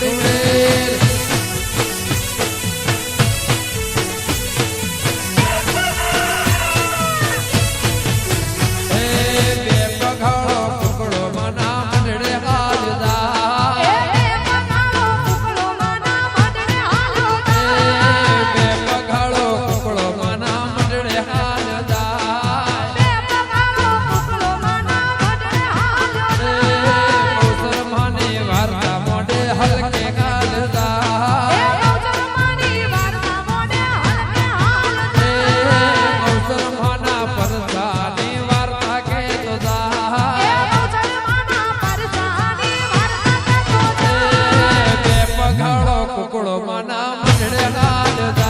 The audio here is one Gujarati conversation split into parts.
Holding રામ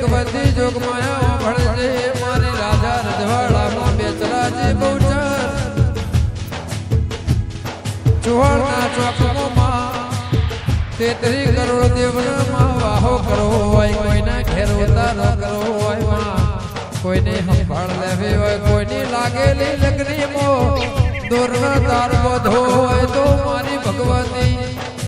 ભગવતી જોગ માયા ભણજે મારી રાજા રજવાડામાં બેચરાજે બહુચર. ચુવાડના ચોકમાં તેત્રી કરોડ દેવનામાં વાહો કરવો હોય, કોઈના ઘેર ઉતારો કરવો હોયમાં. કોઈને સંભાળ લેવી હોય, કોઈની લાગેલી લગ્નીમાં દૂરના તાર બધો